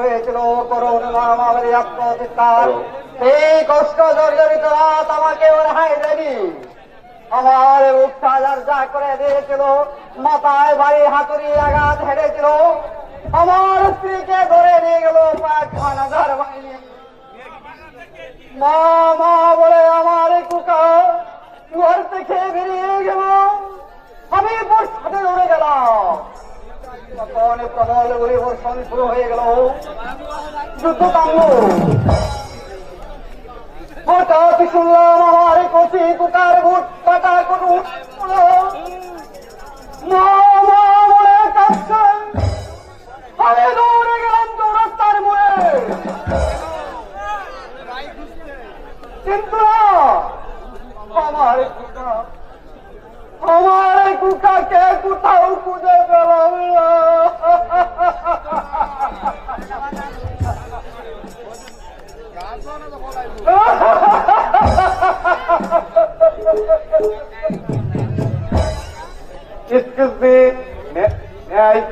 হয়েছিল করুণ মহামারী আত্মচিৎকার কষ্ট আমাকে দেয়নি। আমার সাজার যা করে দিয়েছিল, মাথায় বাড়ি হাতুড়ি আঘাত হেরেছিল। আমার স্ত্রীকে ধরে নিয়ে গেল পাঁচ হাজার বাহিনী। মা মা বলে, আমার কুকা ঘর থেকে বেরিয়ে গেল। আমি সাথে দৌড়ে গেলাম। তখন প্রবল গুলি বর্ষণ শুরু হয়ে গেল। যুদ্ধ কাম্য। শুনলাম কুকার আমি দৌড়ে গেলাম তো রাস্তার মোড়ে।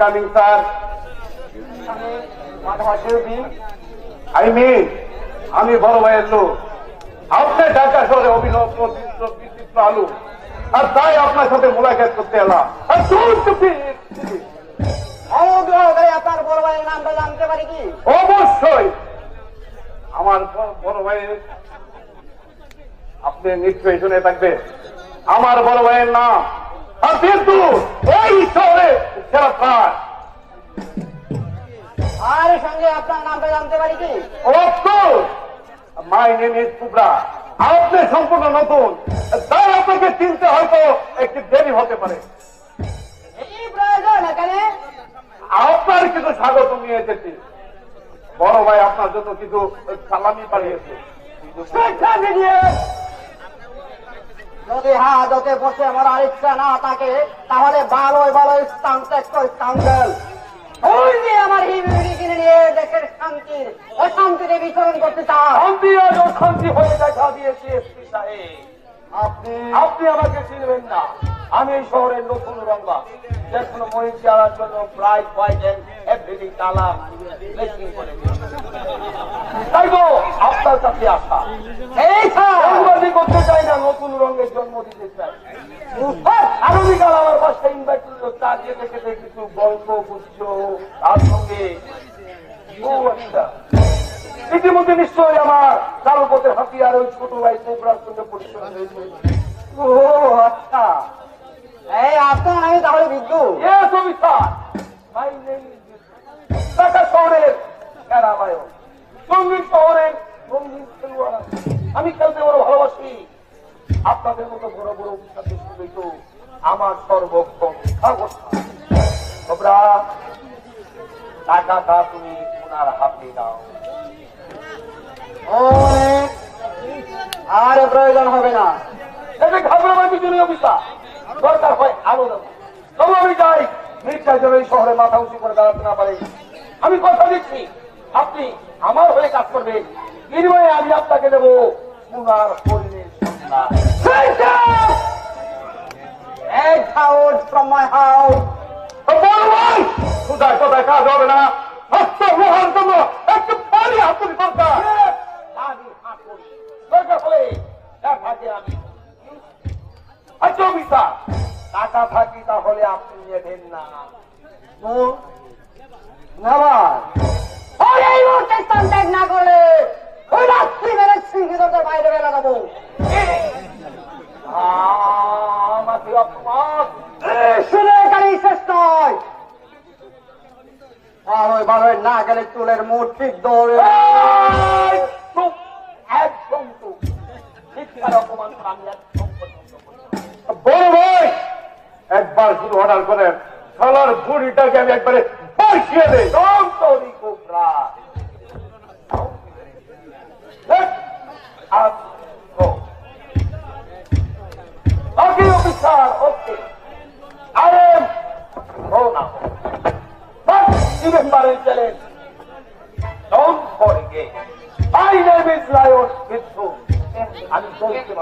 Coming, sir? মাধবা শিল্পী I mean, আমি বড় ভাইয়ের লোক। আপনি ঢাকা শহরে অভিনব বিচিত্র আলু। আর তাই আপনার সাথে মোলাকাত করতে এলাম। আর দূর থেকে অনুগ্রহ করে আপনার বড় ভাইয়ের নামটা জানতে পারি কি? অবশ্যই। আমার বড় ভাইয়ের আপনি নিশ্চয়ই শুনে থাকবে আমার বড় ভাইয়ের নাম আর কিন্তু এই শহরে সেরা জানতে পারি কি? মাই নেম ইজ কুবরা আপনি সম্পূর্ণ নতুন। তাই আপনাকে চিনতে হয়তো একটু দেরি হতে পারে। আপনার কিছু স্বাগত নিয়ে এসেছি। বড় ভাই আপনার জন্য কিছু সালামি পাঠিয়েছে। যদি হাজতে বসে মরার ইচ্ছা না থাকে তাহলে ভালোই ভালো স্থান ত্যাগ স্কাউন্ডেল ওই যে আমার হিবিড়ি কিনে নিয়ে দেশের শান্তির অশান্তিতে বিচরণ করতে চায়। শান্তি আজ অশান্তি হয়ে দেখা দিয়েছে এসপি সাহেব। আপনি? আপনি আমাকে চিনবেন না। আমি এই শহরের নতুন রঙ্গা যে কোনো মহিষ চালার জন্য প্রায় হোয়াইট এভরিথিং করে তাই তো আপনার কাছে আসা এই করতে চাই না নতুন রঙের জন্ম দিতে চাই। আগামীকাল আমার বাসায় ইনভাইট করল চা খেতে খেতে কিছু গল্প গুচ্ছ তার সঙ্গে। আচ্ছা। ইতিমধ্যে নিশ্চয়ই আমার হাতিয়ার ওই ছোট ভাই কোবরার সঙ্গে পরিচয় হয়েছে। ও আচ্ছা। এই আপনার আমি তাহলে বিদ্যুৎ Yes, অফিসার ঢাকা শহরের খেলাবায়ক সংগীত শহরের আমি খেলতে বড় ভালোবাসি। আপনাদের মতো বড় বড় অফিসারদের সঙ্গে তো আমার সর্বক্ষণ অবস্থা তোমরা টাকাটা তুমি ওনার হাতে দাও। আর প্রয়োজন হবে না। এতে ঘাবড়াবাজি জন্য অফিসার দরকার হয় আরও দেবো তবু আমি যাই মির্জা যেন এই শহরে মাথা উঁচু করে দাঁড়াতে না পারে। আমি কথা দিচ্ছি। আপনি আমার হয়ে কাজ করবেন। বিনিময়ে আমি আপনাকে দেবো সোনার হরিণের. বড় ভাই কোথায় কোথায় কাজ হবে না। হস্ত লোহার বড় ভাই একবার শুধু অর্ডার করেন শালার বুড়িটাকে আমি একবারে us go. Okay, officer, okay.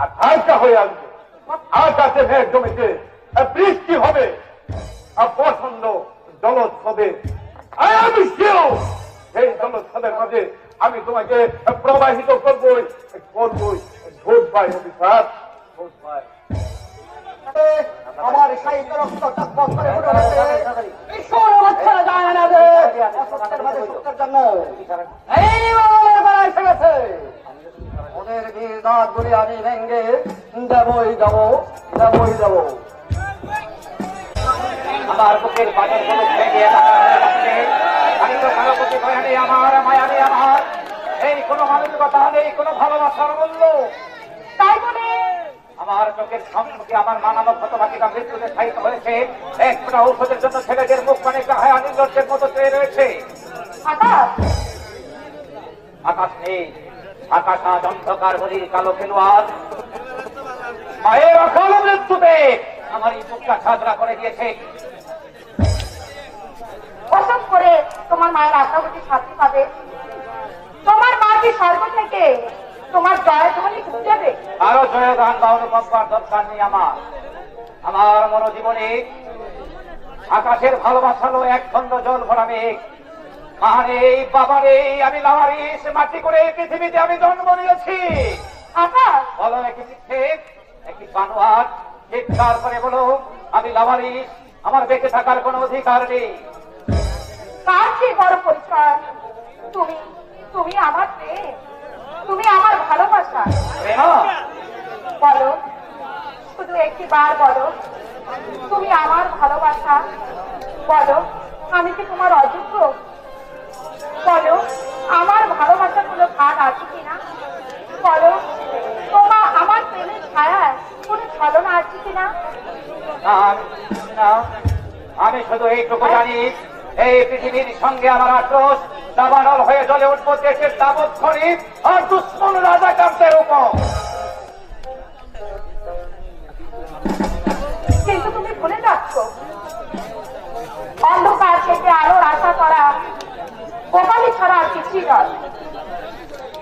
আর ধারটা হয়ে আসবে। আকাশে মেঘ জমেছে বৃষ্টি হবে, আর প্রচণ্ড জলোৎসবে আই এম শিওর সেই জলোৎসবের মাঝে, আমি তোমাকে প্রবাহিত করবই করবই। ভোট পাই অফিসার ভোট পাই আমার সাহিত্য রক্ত টকবক করে ফুটে উঠেছে ঈশ্বর বাচ্চারা যায় না যে অসত্যের মাঝে সত্যের জন্য এই বাংলার বেলা এসে গেছে। ওদের দাঁত গুলি আমি ভেঙ্গে দেবই দেব দেবই দেব। আমার বুকের বাজারগুলো ভেঙে আমি তো সভাপতি দয়ানে আমার মায়ানে আমার। এই কোনো মানবিকতা নেই কোনো ভালোবাসার মূল্য। তাই বলে? আমার চোখের সম্মুখে আমার মানব হতভাগিতা মৃত্যুতে সাহিত্য হয়েছে। এক ফোঁটা ঔষধের জন্য ছেলেদের মুখ মানে হায়া নির্লজ্জের মতো চেয়ে রয়েছে। আকাশ? আকাশ নেই। আকাশ আজ অন্ধকার কালো খেলোয়াড়। মায়ের অকাল মৃত্যুতে আমার এই বুকটা ছাদরা করে দিয়েছে। করে তোমার মায়ের আশাবতী শাস্তি পাবে? তোমার মা কি স্বর্গ থেকে তোমার জয় ধ্বনি যাবে আরও বা অনুকম্পার দরকার নেই আমার। আমার মনোজীবনে আকাশের ভালোবাসালো এক খন্ড জল ভরা মেঘ। মারে বাবারে আমি লামারিস মাটি করে পৃথিবীতে আমি জন্ম নিয়েছি। বলো একটি মিথ্যে একটি বানোয়ার চিৎকার করে বলো আমি লামারিস আমার বেঁচে থাকার কোনো অধিকার নেই। কার চেয়ে বড় পরিচয় তুমি তুমি আমার প্রেম তুমি আমার ভালোবাসা। বলো শুধু একটি বার বলো তুমি আমার ভালোবাসা। বলো আমি কি তোমার অযোগ্য? বলো আমার ভালোবাসা কোনো ভাগ আছে কিনা? বলো তোমার আমার প্রেমের ছায়া কোনো ছলনা আছে কিনা? না, আমি- শুধু এইটুকু জানি এই পৃথিবীর সঙ্গে আমার আক্রোশ দাবানল হয়ে জ্বলে উঠবো দেশের দাবত খনি আর দুশ্মন রাজাকারদের উপর। কিন্তু তুমি ভুলে যাচ্ছ অন্ধকার থেকে আলোর আশা করা বোকালি ছাড়া আর কিছুই নয়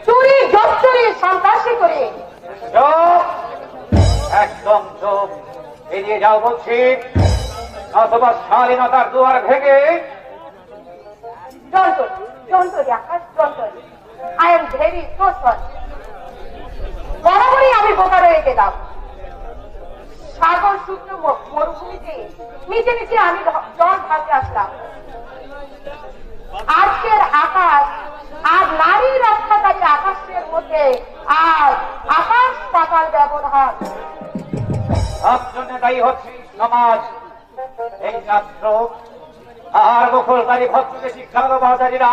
চুরি জোচ্চুরি সন্ত্রাসী করে চোখ চোখ এড়িয়ে যাও বলছি। অথবা স্বাধীনতার দুয়ার ভেঙে। বরাবরই আমি বোকা রয়ে গেলাম। সাগর ম- মরুভূমিতে নিচে নিচে আমি জল ঢালতে আসলাম। আজকের আকাশ সমাজ এই রাষ্ট্র আর মুখলকারী ভক্তকে শিক্ষার বাজারীরা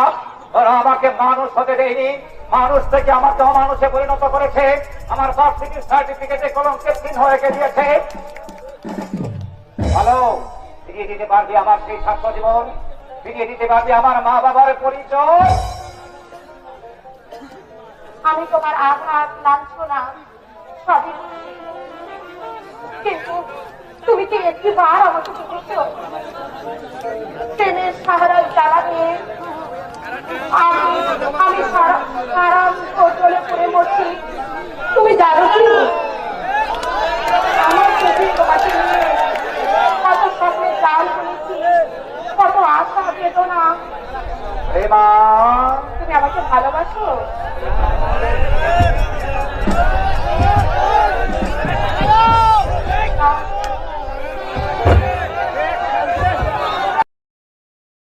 ওরা আমাকে মানুষ হতে দেয়নি। মানুষ থেকে আমাকে অমানুষে পরিণত করেছে। আমার বার্ষিক সার্টিফিকেটে কলঙ্কের চিহ্ন রেখে দিয়েছে। ভালো ফিরিয়ে দিতে পারবি আমার সেই ছাত্র জীবন? ফিরিয়ে দিতে পারবি আমার মা বাবার পরিচয়? আমি তোমার আঘাত লাঞ্ছনা কিন্তু তুমি কি একটিবার আমাকে দেখেছ? ট্রেনের সাহারা জ্বালা নিয়ে আমি সারা সারা চলে পড়ে মরছি। তুমি জানো কি?